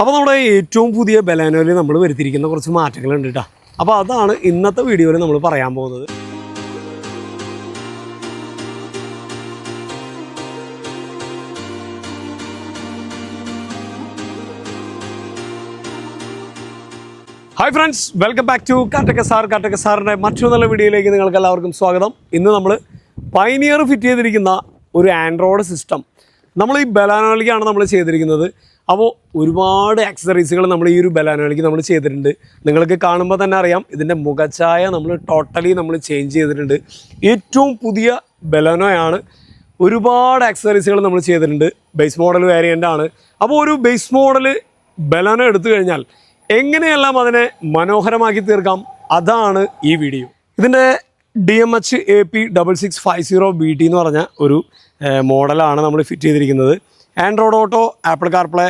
അപ്പോൾ നമ്മുടെ ഏറ്റവും പുതിയ ബലാനോയിൽ നമ്മൾ വരുത്തിയിരിക്കുന്ന കുറച്ച് മാറ്റങ്ങളുണ്ട് കേട്ടോ. അപ്പോൾ അതാണ് ഇന്നത്തെ വീഡിയോയിൽ നമ്മൾ പറയാൻ പോകുന്നത്. Hi friends welcome back to Kattakka sir Kattakka സാറിന്റെ മറ്റൊരു നല്ല വീഡിയോയിലേക്ക് നിങ്ങൾക്ക് എല്ലാവർക്കും സ്വാഗതം. ഇന്ന് നമ്മൾ പൈനിയർ ഫിറ്റ് ചെയ്തിരിക്കുന്ന ഒരു ആൻഡ്രോയിഡ് സിസ്റ്റം നമ്മൾ ഈ ബലാനോളിക്കാണ് നമ്മൾ ചെയ്തിരിക്കുന്നത്. അപ്പോൾ ഒരുപാട് ആക്സസറീസുകൾ നമ്മൾ ഈ ഒരു ബലാനോളിക്ക് നമ്മൾ ചെയ്തിട്ടുണ്ട്. നിങ്ങൾക്ക് കാണുമ്പോൾ തന്നെ അറിയാം ഇതിന്റെ മുഖച്ചായ നമ്മൾ ടോട്ടലി നമ്മൾ ചേഞ്ച് ചെയ്തിട്ടുണ്ട്. ഏറ്റവും പുതിയ ബലാനോയാണ് ഒരുപാട് ആക്സസറീസുകൾ നമ്മൾ ചെയ്തിട്ടുണ്ട്. ബേസ് മോഡൽ വേരിയന്റ് ആണ്. അപ്പോൾ ഒരു ബേസ് മോഡൽ ബലാനോ എടുത്തു കഴിഞ്ഞാൽ എങ്ങനെയെല്ലാം അതിനെ മനോഹരമാക്കി തീർക്കാം? അതാണ് ഈ വീഡിയോ ഇതിന്റെ D M H A P double six five zero B T എന്ന് പറഞ്ഞ ഒരു മോഡലാണ് നമ്മൾ ഫിറ്റ് ചെയ്തിരിക്കുന്നത്. ആൻഡ്രോയിഡ് ഓട്ടോ ആപ്പിൾ കാർപ്ലേ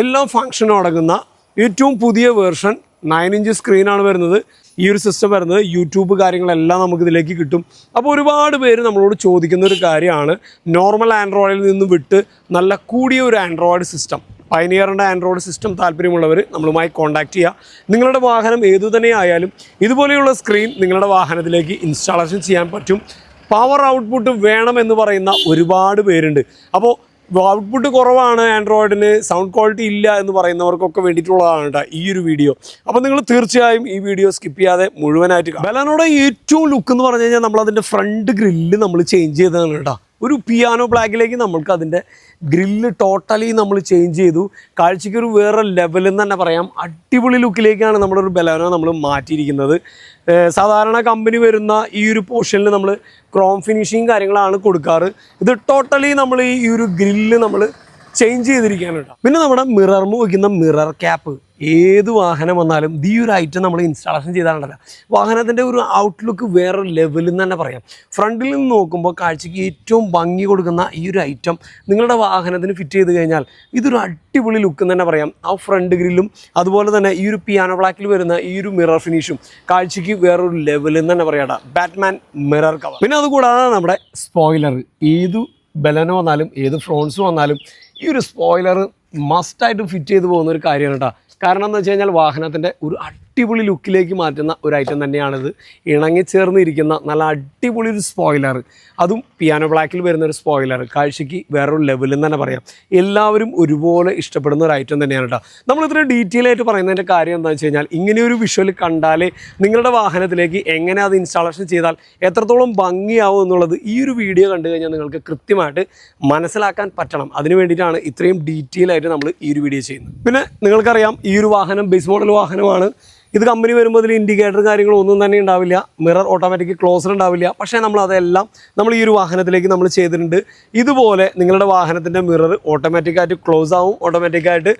എല്ലാ ഫങ്ഷനും അടങ്ങുന്ന ഏറ്റവും പുതിയ വേർഷൻ നയൻ ഇഞ്ച് സ്ക്രീനാണ് വരുന്നത്. ഈ ഒരു സിസ്റ്റം വരുന്നത് യൂട്യൂബ് കാര്യങ്ങളെല്ലാം നമുക്ക് ഇതിലേക്ക് കിട്ടും. അപ്പോൾ ഒരുപാട് പേര് നമ്മളോട് ചോദിക്കുന്ന ഒരു കാര്യമാണ്. നോർമൽ ആൻഡ്രോയിഡിൽ നിന്ന് വിട്ട് നല്ല കൂടിയ ഒരു ആൻഡ്രോയിഡ് സിസ്റ്റം പൈനിയറിന്റെ ആൻഡ്രോയിഡ് സിസ്റ്റം താല്പര്യമുള്ളവർ നമ്മളുമായി കോൺടാക്റ്റ് ചെയ്യുക നിങ്ങളുടെ വാഹനം ഏതു തന്നെ ആയാലും ഇതുപോലെയുള്ള സ്ക്രീൻ നിങ്ങളുടെ വാഹനത്തിലേക്ക് ഇൻസ്റ്റാളേഷൻ ചെയ്യാൻ പറ്റും. പവർ ഔട്ട്പുട്ട് വേണമെന്ന് പറയുന്ന ഒരുപാട് പേരുണ്ട്. അപ്പോൾ ഔട്ട്പുട്ട് കുറവാണ് ആൻഡ്രോയിഡിന് സൗണ്ട് ക്വാളിറ്റി ഇല്ല എന്ന് പറയുന്നവർക്കൊക്കെ വേണ്ടിയിട്ടുള്ളതാണ് കേട്ടോ ഈ ഒരു വീഡിയോ അപ്പോൾ നിങ്ങൾ തീർച്ചയായും ഈ വീഡിയോ സ്കിപ്പ് ചെയ്യാതെ മുഴുവനായിട്ട്. ബലാനോടെ ഏറ്റവും ലുക്ക് എന്ന് പറഞ്ഞു കഴിഞ്ഞാൽ നമ്മൾ അതിന്റെ ഫ്രണ്ട് ഗ്രില്ല് നമ്മൾ ചേഞ്ച് ചെയ്തതാണ് കേട്ടോ ഒരു പിയാനോ ബ്ലാക്കിലേക്ക് നമ്മൾക്ക് അതിന്റെ ഗ്രില്ല് ടോട്ടലി നമ്മൾ ചേഞ്ച് ചെയ്തു. കാഴ്ചയ്ക്ക് ഒരു വേറെ ലെവൽ എന്ന് തന്നെ പറയാം. അടിപൊളി ലുക്കിലേക്കാണ് നമ്മുടെ ഒരു ബലാനോ നമ്മൾ മാറ്റിയിരിക്കുന്നത്. സാധാരണ കമ്പനി വരുന്ന ഈ ഒരു പോർഷനിൽ നമ്മൾ ക്രോം ഫിനിഷിങ് കാര്യങ്ങളാണ് കൊടുക്കാറ്. ഇത് ടോട്ടലി നമ്മൾ ഈ ഒരു ഗ്രില്ല് നമ്മൾ ചേഞ്ച് ചെയ്തിരിക്കുകയാണ് കേട്ടോ. പിന്നെ നമ്മുടെ മിറർമ് വയ്ക്കുന്ന മിറർ ക്യാപ്പ് ഏത് വാഹനം വന്നാലും ഈ ഒരു ഐറ്റം നമ്മൾ ഇൻസ്റ്റാളേഷൻ ചെയ്താലുണ്ടല്ലോ. വാഹനത്തിന്റെ ഒരു ഔട്ട്ലുക്ക് വേറെ ലെവലിൽ എന്ന് തന്നെ പറയാം. ഫ്രണ്ടിൽ നിന്ന് നോക്കുമ്പോൾ കാഴ്ചയ്ക്ക് ഏറ്റവും ഭംഗി കൊടുക്കുന്ന ഈ ഒരു ഐറ്റം നിങ്ങളുടെ വാഹനത്തിന് ഫിറ്റ് ചെയ്ത് കഴിഞ്ഞാൽ ഇതൊരു അടിപൊളി ലുക്ക് തന്നെ പറയാം. ആ ഫ്രണ്ട് ഗ്രില്ലും അതുപോലെ തന്നെ ഈ ഒരു പിയാനോ ബ്ലാക്കിൽ വരുന്ന ഈ ഒരു മിറർ ഫിനിഷും കാഴ്ചയ്ക്ക് വേറൊരു ലെവലിൽ തന്നെ പറയാം ബാറ്റ്മാൻ മിറർ കവർ പിന്നെ അതുകൂടാതെ നമ്മുടെ സ്പോയിലർ ഏത് ബലനോ വന്നാലും ഏത് ഫ്രോൺസ് വന്നാലും ഈ ഒരു സ്പോയിലർ മസ്റ്റായിട്ട് ഫിറ്റ് ചെയ്ത് പോകുന്ന ഒരു കാര്യമാണ് കേട്ടോ കാരണം എന്ന് വെച്ച് കഴിഞ്ഞാൽ വാഹനത്തിന്റെ ഒരു അടിപൊളി ലുക്കിലേക്ക് മാറ്റുന്ന ഒരു ഐറ്റം തന്നെയാണിത്. ഇണങ്ങിച്ചേർന്നിരിക്കുന്ന നല്ല അടിപൊളി ഒരു സ്പോയിലർ അതും പിയാനോ ബ്ലാക്കിൽ വരുന്ന ഒരു സ്പോയിലർ കാഴ്ചയ്ക്ക് വേറൊരു ലെവലിൽ തന്നെ പറയാം. എല്ലാവരും ഒരുപോലെ ഇഷ്ടപ്പെടുന്ന ഒരു ഐറ്റം തന്നെയാണ് കേട്ടോ നമ്മൾ ഇത്ര ഡീറ്റെയിൽ ആയിട്ട് പറയുന്നതിന്റെ കാര്യം എന്താണെന്ന് വെച്ച് കഴിഞ്ഞാൽ ഇങ്ങനെ ഒരു വിഷ്വൽ കണ്ടാലേ നിങ്ങളുടെ വാഹനത്തിലേക്ക് എങ്ങനെ അത് ഇൻസ്റ്റാളേഷൻ ചെയ്താൽ എത്രത്തോളം ഭംഗിയാവും എന്നുള്ളത് ഈ ഒരു വീഡിയോ കണ്ടു കഴിഞ്ഞാൽ നിങ്ങൾക്ക് കൃത്യമായിട്ട് മനസ്സിലാക്കാൻ പറ്റണം. അതിന് വേണ്ടിയിട്ടാണ് ഇത്രയും ഡീറ്റെയിൽ ആയിട്ട് നമ്മൾ ഈ ഒരു വീഡിയോ ചെയ്യുന്നത്. പിന്നെ നിങ്ങൾക്കറിയാം ഈ ഒരു വാഹനം ബേസ് മോഡൽ വാഹനമാണ്. ഇത് കമ്പനി വരുമ്പോൾ ഇതിൽ ഇൻഡിക്കേറ്റർ കാര്യങ്ങളോ ഒന്നും തന്നെ ഉണ്ടാവില്ല. മിറർ ഓട്ടോമാറ്റിക് ക്ലോസർ ഉണ്ടാവില്ല. പക്ഷേ നമ്മൾ അതെല്ലാം നമ്മൾ ഈ ഒരു വാഹനത്തിലേക്ക് നമ്മൾ ചെയ്തിട്ടുണ്ട്. ഇതുപോലെ നിങ്ങളുടെ വാഹനത്തിന്റെ മിറർ ഓട്ടോമാറ്റിക്കായിട്ട് ക്ലോസ് ആവും ഓട്ടോമാറ്റിക്കായിട്ട്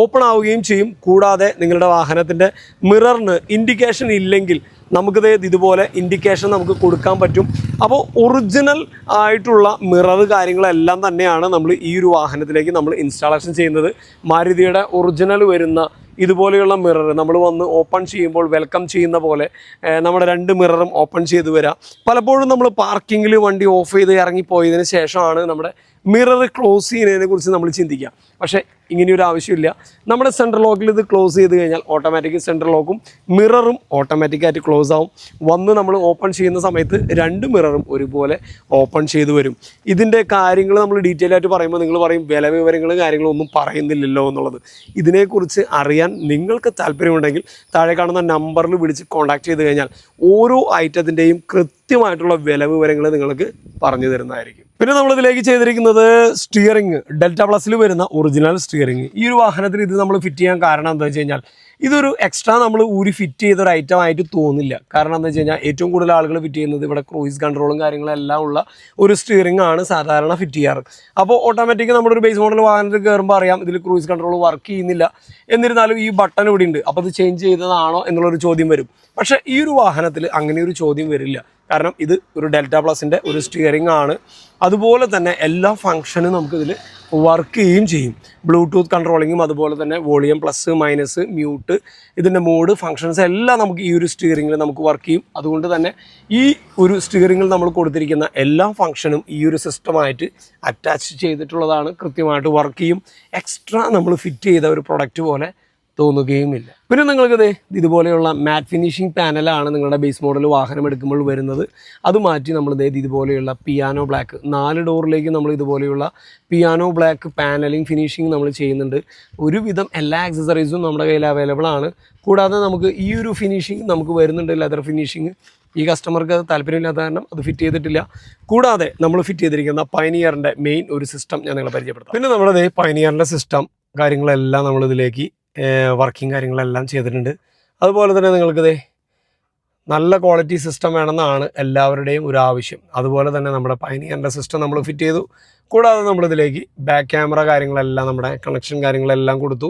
ഓപ്പൺ ആവുകയും ചെയ്യും. കൂടാതെ നിങ്ങളുടെ വാഹനത്തിന്റെ മിററിന് ഇൻഡിക്കേഷൻ ഇല്ലെങ്കിൽ നമുക്കിത് ഇതുപോലെ ഇൻഡിക്കേഷൻ നമുക്ക് കൊടുക്കാൻ പറ്റും. അപ്പോൾ ഒറിജിനൽ ആയിട്ടുള്ള മിറർ കാര്യങ്ങളെല്ലാം തന്നെയാണ് നമ്മൾ ഈ ഒരു വാഹനത്തിലേക്ക് നമ്മൾ ഇൻസ്റ്റാളേഷൻ ചെയ്യുന്നത്. മാരുതിയുടെ ഒറിജിനൽ വരുന്ന ഇതുപോലെയുള്ള മിറർ നമ്മൾ വന്ന് ഓപ്പൺ ചെയ്യുമ്പോൾ വെൽക്കം ചെയ്യുന്ന പോലെ നമ്മുടെ രണ്ട് മിററും ഓപ്പൺ ചെയ്ത് വരാം. പലപ്പോഴും നമ്മൾ പാർക്കിങ്ങിൽ വണ്ടി ഓഫ് ചെയ്ത് ഇറങ്ങിപ്പോയതിന് ശേഷമാണ് നമ്മുടെ മിറർ ക്ലോസ് ചെയ്യുന്നതിനെ കുറിച്ച് നമ്മൾ ചിന്തിക്കാം. പക്ഷേ ഇങ്ങനെയൊരു ആവശ്യമില്ല. നമ്മുടെ സെൻട്രൽ ലോക്കിൽ ഇത് ക്ലോസ് ചെയ്ത് കഴിഞ്ഞാൽ ഓട്ടോമാറ്റിക് സെൻട്രൽ ലോക്കും മിററും ഓട്ടോമാറ്റിക്കായിട്ട് ക്ലോസ് ആവും. വന്ന് നമ്മൾ ഓപ്പൺ ചെയ്യുന്ന സമയത്ത് രണ്ട് മിററും ഒരുപോലെ ഓപ്പൺ ചെയ്ത് വരും. ഇതിന്റെ കാര്യങ്ങൾ നമ്മൾ ഡീറ്റെയിൽ ആയിട്ട് പറയുമ്പോൾ നിങ്ങൾ പറയും വില വിവരങ്ങളും കാര്യങ്ങളും ഒന്നും പറയുന്നില്ലല്ലോ എന്നുള്ളത്. ഇതിനെക്കുറിച്ച് അറിയാൻ നിങ്ങൾക്ക് താല്പര്യമുണ്ടെങ്കിൽ താഴെ കാണുന്ന നമ്പറിൽ വിളിച്ച് കോൺടാക്ട് ചെയ്ത് കഴിഞ്ഞാൽ ഓരോ ഐറ്റത്തിന്റെയും കൃത്യമായിട്ടുള്ള വില വിവരങ്ങൾ നിങ്ങൾക്ക് പറഞ്ഞു തരുന്നതായിരിക്കും. പിന്നെ നമ്മൾ ഇതിലേക്ക് ചെയ്തിരിക്കുന്നത് സ്റ്റിയറിംഗ് ഡെൽറ്റ പ്ലസിൽ വരുന്ന ഒറിജിനൽ സ്റ്റിയറിംഗ് ഈ ഒരു വാഹനത്തിൽ ഇത് നമ്മൾ ഫിറ്റ് ചെയ്യാൻ കാരണം എന്താ വെച്ച് കഴിഞ്ഞാൽ ഇതൊരു എക്സ്ട്രാ നമ്മൾ ഊരി ഫിറ്റ് ചെയ്ത ഒരു ഐറ്റം ആയിട്ട് തോന്നില്ല. കാരണം എന്താ വെച്ച് കഴിഞ്ഞാൽ ഏറ്റവും കൂടുതൽ ആളുകൾ ഫിറ്റ് ചെയ്യുന്നത് ഇവിടെ ക്രൂയിസ് കൺട്രോളും കാര്യങ്ങളും എല്ലാം ഉള്ള ഒരു സ്റ്റിയറിംഗ് ആണ് സാധാരണ ഫിറ്റ് ചെയ്യാറ്. അപ്പോൾ ഓട്ടോമാറ്റിക് നമ്മുടെ ഒരു ബേസ് മോഡൽ വാഹനത്തിൽ കയറുമ്പോൾ അറിയാം ഇതിൽ ക്രൂയിസ് കൺട്രോൾ വർക്ക് ചെയ്യുന്നില്ല. എന്നിരുന്നാലും ഈ ബട്ടൺ ഇവിടെ ഉണ്ട്. അപ്പോൾ അത് ചേഞ്ച് ചെയ്തതാണോ എന്നുള്ളൊരു ചോദ്യം വരും. പക്ഷേ ഈ ഒരു വാഹനത്തിൽ അങ്ങനെ ഒരു ചോദ്യം വരില്ല. കാരണം ഇത് ഒരു ഡെൽറ്റ പ്ലസിന്റെ ഒരു സ്റ്റിയറിംഗ് ആണ്. അതുപോലെ തന്നെ എല്ലാ ഫങ്ഷനും നമുക്കിതിൽ വർക്ക് ചെയ്യുകയും ചെയ്യും. ബ്ലൂടൂത്ത് കൺട്രോളിങ്ങും അതുപോലെ തന്നെ വോളിയം പ്ലസ് മൈനസ് മ്യൂട്ട് ഇതിന്റെ മോഡ് ഫങ്ഷൻസ് എല്ലാം നമുക്ക് ഈ ഒരു സ്റ്റിയറിങ്ങിൽ നമുക്ക് വർക്ക് ചെയ്യും. അതുകൊണ്ട് തന്നെ ഈ ഒരു സ്റ്റിയറിങ്ങിൽ നമ്മൾ കൊടുത്തിരിക്കുന്ന എല്ലാ ഫങ്ഷനും ഈ ഒരു സിസ്റ്റമായിട്ട് അറ്റാച്ച് ചെയ്തിട്ടുള്ളതാണ് കൃത്യമായിട്ട് വർക്ക് ചെയ്യും. എക്സ്ട്രാ നമ്മൾ ഫിറ്റ് ചെയ്ത ഒരു പ്രൊഡക്റ്റ് പോലെ തോന്നുകയുമില്ല. പിന്നെ നിങ്ങൾക്ക് ദേ ഇതുപോലെയുള്ള മാറ്റ് ഫിനിഷിംഗ് പാനലാണ് നിങ്ങളുടെ ബേസ് മോഡൽ വാഹനം എടുക്കുമ്പോൾ വരുന്നത്. അത് മാറ്റി നമ്മൾ ദേ ഇതുപോലെയുള്ള പിയാനോ ബ്ലാക്ക് നാല് ഡോറിലേക്ക് നമ്മൾ ഇതുപോലെയുള്ള പിയാനോ ബ്ലാക്ക് പാനലിംഗ് ഫിനിഷിംഗ് നമ്മൾ ചെയ്യുന്നുണ്ട്. ഒരുവിധം എല്ലാ ആക്സസറീസും നമ്മുടെ കയ്യിൽ അവൈലബിൾ ആണ്. കൂടാതെ നമുക്ക് ഈ ഒരു ഫിനിഷിംഗ് നമുക്ക് വരുന്നുണ്ട് ലെതർ ഫിനിഷിംഗ് ഈ കസ്റ്റമർക്ക് അത് താല്പര്യമില്ലാത്ത കാരണം അത് ഫിറ്റ് ചെയ്തിട്ടില്ല. കൂടാതെ നമ്മൾ ഫിറ്റ് ചെയ്തിരിക്കുന്ന പൈനിയറിന്റെ മെയിൻ ഒരു സിസ്റ്റം ഞാൻ നിങ്ങളെ പരിചയപ്പെടുത്താം. പിന്നെ നമ്മുടെ പൈനിയറിന്റെ സിസ്റ്റം കാര്യങ്ങളെല്ലാം നമ്മൾ ഇതിലേക്ക് വർക്കിംഗ് കാര്യങ്ങളെല്ലാം ചെയ്തിട്ടുണ്ട്. അതുപോലെ തന്നെ നിങ്ങൾക്ക് ദേ നല്ല ക്വാളിറ്റി സിസ്റ്റം വേണമെന്നാണ് എല്ലാവരുടെയും ഒരു ആവശ്യം. അതുപോലെ തന്നെ നമ്മുടെ പൈനിയറിന്റെ സിസ്റ്റം നമ്മൾ ഫിറ്റ് ചെയ്തു. കൂടാതെ നമ്മളിതിലേക്ക് ബാക്ക് ക്യാമറ കാര്യങ്ങളെല്ലാം നമ്മുടെ കണക്ഷൻ കാര്യങ്ങളെല്ലാം കൊടുത്തു.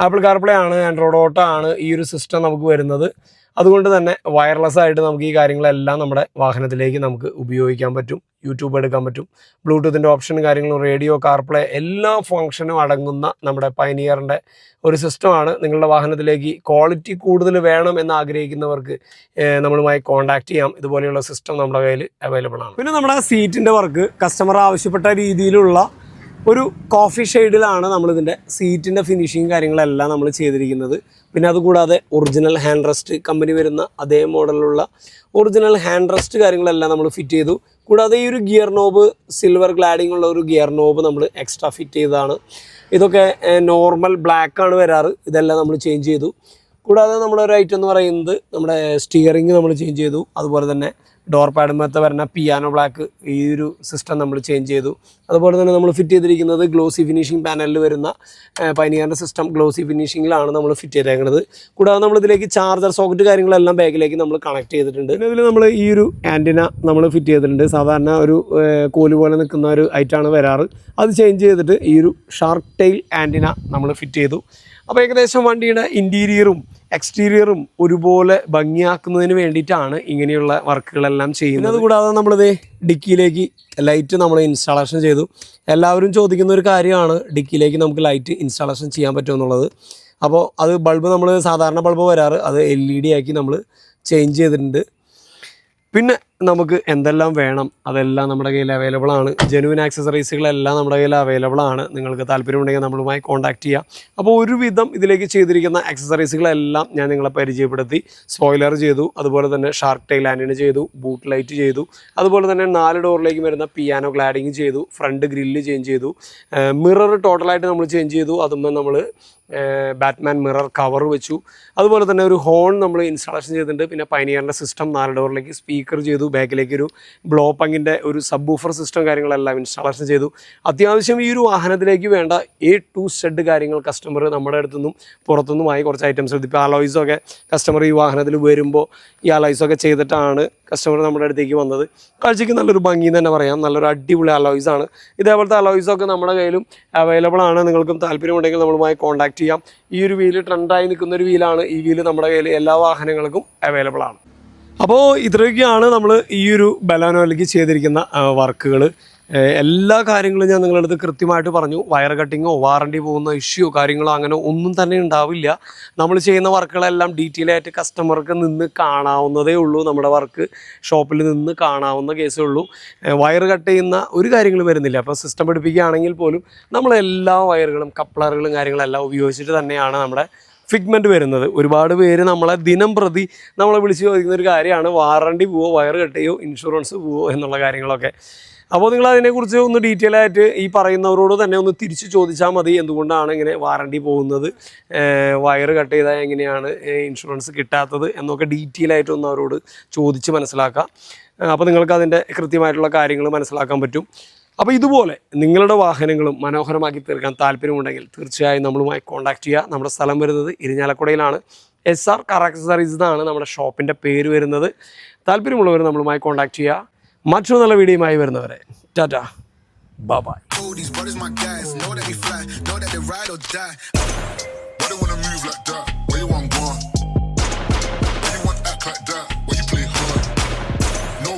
ആപ്പിൾ കാർപ്ലേ ആണ് ആൻഡ്രോയിഡ് ഓട്ടോ ആണ് ഈ ഒരു സിസ്റ്റം നമുക്ക് വരുന്നത്. അതുകൊണ്ട് തന്നെ വയർലെസ് ആയിട്ട് നമുക്ക് ഈ കാര്യങ്ങളെല്ലാം നമ്മുടെ വാഹനത്തിലേക്ക് നമുക്ക് ഉപയോഗിക്കാൻ പറ്റും യൂട്യൂബ് എടുക്കാൻ പറ്റും. ബ്ലൂടൂത്തിന്റെ ഓപ്ഷനും കാര്യങ്ങളും റേഡിയോ കാർപ്ലേ എല്ലാ ഫങ്ഷനും അടങ്ങുന്ന നമ്മുടെ പൈനിയറിന്റെ ഒരു സിസ്റ്റമാണ് നിങ്ങളുടെ വാഹനത്തിലേക്ക് ക്വാളിറ്റി കൂടുതൽ വേണം എന്ന് ആഗ്രഹിക്കുന്നവർക്ക് നമ്മളുമായി കോൺടാക്ട് ചെയ്യാം. ഇതുപോലെയുള്ള സിസ്റ്റം നമ്മുടെ കയ്യിൽ അവൈലബിൾ ആണ്. പിന്നെ നമ്മുടെ സീറ്റിന്റെ വർക്ക് കസ്റ്റമർ ആവശ്യപ്പെട്ട രീതിയിലുള്ള ഒരു കോഫി ഷെയ്ഡിലാണ് നമ്മളിതിന്റെ സീറ്റിന്റെ ഫിനിഷിങ് കാര്യങ്ങളെല്ലാം നമ്മൾ ചെയ്തിരിക്കുന്നത്. പിന്നെ അതുകൂടാതെ ഒറിജിനൽ ഹാൻഡ് റെസ്റ്റ് കമ്പനി വരുന്ന അതേ മോഡലിലുള്ള ഒറിജിനൽ ഹാൻഡ് റെസ്റ്റ് കാര്യങ്ങളെല്ലാം നമ്മൾ ഫിറ്റ് ചെയ്തു. കൂടാതെ ഈ ഒരു ഗിയർ നോബ് സിൽവർ ഗ്ലാഡിംഗ് ഉള്ള ഒരു ഗിയർ നോബ് നമ്മൾ എക്സ്ട്രാ ഫിറ്റ് ചെയ്തതാണ്. ഇതൊക്കെ നോർമൽ ബ്ലാക്ക് ആണ് വരാറ്. ഇതെല്ലാം നമ്മൾ ചേഞ്ച് ചെയ്തു. കൂടാതെ നമ്മളൊരു ഐറ്റം എന്ന് പറയുന്നത് നമ്മുടെ സ്റ്റിയറിംഗ് നമ്മൾ ചേഞ്ച് ചെയ്തു. അതുപോലെ തന്നെ ഡോർ പാഡുമത്തെ വരുന്ന പിയാനോ ബ്ലാക്ക് ഈ ഒരു സിസ്റ്റം നമ്മൾ ചേഞ്ച് ചെയ്തു. അതുപോലെ തന്നെ നമ്മൾ ഫിറ്റ് ചെയ്തിരിക്കുന്നത് ഗ്ലോസി ഫിനിഷിംഗ് പാനലിൽ വരുന്ന പൈനിയറിന്റെ സിസ്റ്റം ഗ്ലോസി ഫിനിഷിങ്ങിലാണ് നമ്മൾ ഫിറ്റ് ചെയ്തേക്കുന്നത് കൂടാതെ നമ്മൾ ഇതിലേക്ക് ചാർജർ സോക്കറ്റ് കാര്യങ്ങളെല്ലാം ബാഗിലേക്ക് നമ്മൾ കണക്ട് ചെയ്തിട്ടുണ്ട്. ഇതിൽ നമ്മൾ ഈ ഒരു ആന്റിന നമ്മൾ ഫിറ്റ് ചെയ്തിട്ടുണ്ട്. സാധാരണ ഒരു കോൽ പോലെ നിൽക്കുന്ന ഒരു ഐറ്റാണ് വരാറ്. അത് ചേഞ്ച് ചെയ്തിട്ട് ഈ ഒരു ഷാർക്ക് ടെയിൽ ആന്റിന നമ്മൾ ഫിറ്റ് ചെയ്തു. അപ്പോൾ ഏകദേശം വണ്ടിയുടെ ഇന്റീരിയറും എക്സ്റ്റീരിയറും ഒരുപോലെ ഭംഗിയാക്കുന്നതിന് വേണ്ടിയിട്ടാണ് ഇങ്ങനെയുള്ള വർക്കുകളെല്ലാം ചെയ്യുന്നത്. അതുകൂടാതെ നമ്മളിത് ഡിക്കിയിലേക്ക് ലൈറ്റ് നമ്മൾ ഇൻസ്റ്റാളേഷൻ ചെയ്തു. എല്ലാവരും ചോദിക്കുന്ന ഒരു കാര്യമാണ് ഡിക്കിയിലേക്ക് നമുക്ക് ലൈറ്റ് ഇൻസ്റ്റാളേഷൻ ചെയ്യാൻ പറ്റുമെന്നുള്ളത് അപ്പോൾ അത് ബൾബ് നമ്മൾ സാധാരണ ബൾബ് വരാറ് അത് എൽ ഇ ഡി ആക്കി നമ്മൾ ചേഞ്ച് ചെയ്തിട്ടുണ്ട്. പിന്നെ നമുക്ക് എന്തെല്ലാം വേണം? അതെല്ലാം നമ്മുടെ കയ്യിൽ അവൈലബിൾ ആണ്. ജെനുവിൻ ആക്സസറീസുകളെല്ലാം നമ്മുടെ കയ്യിൽ അവൈലബിൾ ആണ്. നിങ്ങൾക്ക് താല്പര്യമുണ്ടെങ്കിൽ നമ്മളുമായി കോൺടാക്ട് ചെയ്യാം. അപ്പോൾ ഒരുവിധം ഇതിലേക്ക് ചെയ്തിരിക്കുന്ന ആക്സസറീസുകളെല്ലാം ഞാൻ നിങ്ങളെ പരിചയപ്പെടുത്തി. സ്പോയിലർ ചെയ്തു. അതുപോലെ തന്നെ ഷാർക്ക് ടൈൽ ആന്റിന് ചെയ്തു. ബൂട്ട് ലൈറ്റ് ചെയ്തു. അതുപോലെ തന്നെ നാല് ഡോറിലേക്ക് വരുന്ന പിയാനോ ഗ്ലാഡിങ് ചെയ്തു. ഫ്രണ്ട് ഗ്രില്ല് ചേഞ്ച് ചെയ്തു. മിറർ ടോട്ടലായിട്ട് നമ്മൾ ചേഞ്ച് ചെയ്തു. അതുമ്പോൾ നമ്മൾ ബാറ്റ്മാൻ മിറർ കവർ വെച്ചു. അതുപോലെ തന്നെ ഒരു ഹോൺ നമ്മൾ ഇൻസ്റ്റാളേഷൻ ചെയ്തിട്ടുണ്ട്. പിന്നെ പൈനിയറിന്റെ സിസ്റ്റം നാല് ഡോറിലേക്ക് സ്പീക്കർ ചെയ്തു. ബാക്കിലേക്ക് ഒരു ബ്ലോ പങ്ങിന്റെ ഒരു സബ് ഊഫർ സിസ്റ്റം കാര്യങ്ങളെല്ലാം ഇൻസ്റ്റാളേഷൻ ചെയ്തു. അത്യാവശ്യം ഈ ഒരു വാഹനത്തിലേക്ക് വേണ്ട എ ടു സെഡ് കാര്യങ്ങൾ കസ്റ്റമർ നമ്മുടെ അടുത്തുനിന്നും പുറത്തുനിന്നുമായി കുറച്ച് ഐറ്റംസ് എടുത്തു. ഇപ്പോൾ അലോയ്സൊക്കെ കസ്റ്റമർ ഈ വാഹനത്തിൽ വരുമ്പോൾ ഈ അലോയ്സൊക്കെ ചെയ്തിട്ടാണ് കസ്റ്റമർ നമ്മുടെ അടുത്തേക്ക് വന്നത്. കാഴ്ചയ്ക്ക് നല്ലൊരു ഭംഗി തന്നെ പറയാം. നല്ലൊരു അടിപൊളി അലോയ്സ് ആണ്. ഇതേപോലത്തെ അലോയ്സൊക്കെ നമ്മുടെ കയ്യിലും അവൈലബിൾ ആണ്. നിങ്ങൾക്കും താല്പര്യമുണ്ടെങ്കിൽ നമ്മളുമായി കോൺടാക്ട് ചെയ്യാം. ഈ ഒരു വീൽ ട്രെൻഡായി നിൽക്കുന്ന ഒരു വീലാണ് ഈ വീൽ നമ്മുടെ കയ്യിൽ എല്ലാ വാഹനങ്ങൾക്കും അവൈലബിൾ ആണ്. അപ്പോൾ ഇത്രയൊക്കെയാണ് നമ്മൾ ഈ ഒരു ബലാനോയിലേക്ക് ചെയ്തിരിക്കുന്ന വർക്കുകൾ എല്ലാ കാര്യങ്ങളും ഞാൻ നിങ്ങളുടെ അടുത്ത് കൃത്യമായിട്ട് പറഞ്ഞു. വയർ കട്ടിങ്ങോ വാറണ്ടി പോകുന്ന ഇഷ്യൂ കാര്യങ്ങളോ അങ്ങനെ ഒന്നും തന്നെ ഉണ്ടാവില്ല. നമ്മൾ ചെയ്യുന്ന വർക്കുകളെല്ലാം ഡീറ്റെയിൽ ആയിട്ട് കസ്റ്റമർക്ക് നിന്ന് കാണാവുന്നതേ ഉള്ളൂ. നമ്മുടെ വർക്ക് ഷോപ്പിൽ നിന്ന് കാണാവുന്ന കേസേ ഉള്ളൂ. വയർ കട്ട് ചെയ്യുന്ന ഒരു കാര്യങ്ങളും വരുന്നില്ല. അപ്പോൾ സിസ്റ്റം പഠിപ്പിക്കുകയാണെങ്കിൽ പോലും നമ്മളെല്ലാ വയറുകളും കപ്ലറുകളും കാര്യങ്ങളെല്ലാം ഉപയോഗിച്ചിട്ട് തന്നെയാണ് നമ്മുടെ ഫിഗ്മെന്റ് വരുന്നത്. ഒരുപാട് പേര് നമ്മളെ ദിനം പ്രതി നമ്മളെ വിളിച്ച് ചോദിക്കുന്ന ഒരു കാര്യമാണ്. വാറണ്ടി പോവോ വയർ കെട്ടുകയോ ഇൻഷുറൻസ് പോവോ എന്നുള്ള കാര്യങ്ങളൊക്കെ. അപ്പോൾ നിങ്ങൾ അതിനെക്കുറിച്ച് ഒന്ന് ഡീറ്റെയിൽ ആയിട്ട് ഈ പറയുന്നവരോട് തന്നെ ഒന്ന് തിരിച്ച് ചോദിച്ചാൽ മതി. എന്തുകൊണ്ടാണ് ഇങ്ങനെ വാറണ്ടി പോകുന്നത്? വയർ കട്ട് ചെയ്താൽ എങ്ങനെയാണ് ഇൻഷുറൻസ് കിട്ടാത്തത് എന്നൊക്കെ ഡീറ്റെയിൽ ആയിട്ട് ഒന്ന് അവരോട് ചോദിച്ച് മനസ്സിലാക്കാം. അപ്പോൾ നിങ്ങൾക്ക് അതിന്റെ കൃത്യമായിട്ടുള്ള കാര്യങ്ങൾ മനസ്സിലാക്കാൻ പറ്റും. അപ്പോൾ ഇതുപോലെ നിങ്ങളുടെ വാഹനങ്ങളും മനോഹരമാക്കി തീർക്കാൻ താല്പര്യമുണ്ടെങ്കിൽ തീർച്ചയായും നമ്മളുമായി കോൺടാക്ട് ചെയ്യുക. നമ്മുടെ സ്ഥലം വരുന്നത് ഇരിഞ്ഞാലക്കുടയിലാണ്. എസ് ആർ കാർ അക്സസറീസ് എന്നാണ് നമ്മുടെ ഷോപ്പിന്റെ പേര് വരുന്നത്. താല്പര്യമുള്ളവർ നമ്മളുമായി കോൺടാക്ട് ചെയ്യുക. മറ്റൊരു നല്ല വീഡിയോയുമായി വരുന്നവരെ. Tata. Bye Oh, these brothers wanna move like that?